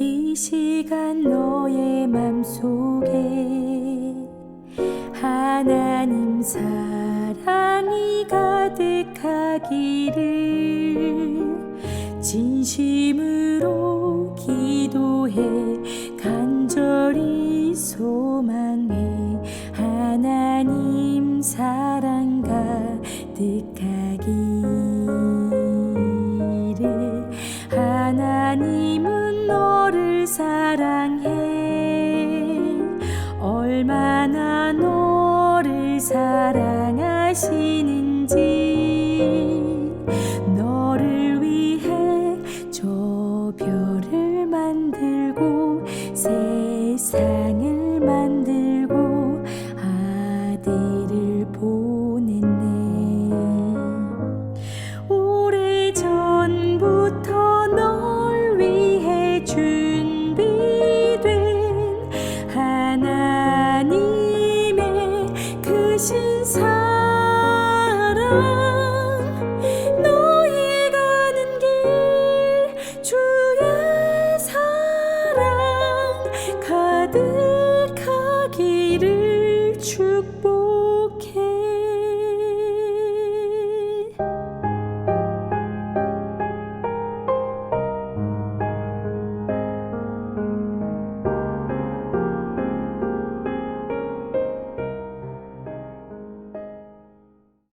이 시간 너의 맘속에 하나님 사랑이 가득하기를 진심으로 기도해 간절히 소망해 하나님 사랑 가득하 계시는지 너를 위해 저 별을 만들고 세상을 만들고 아들을 보냈네. 오래 전부터 널 위해 준비된 하나님의 그 신사 축복.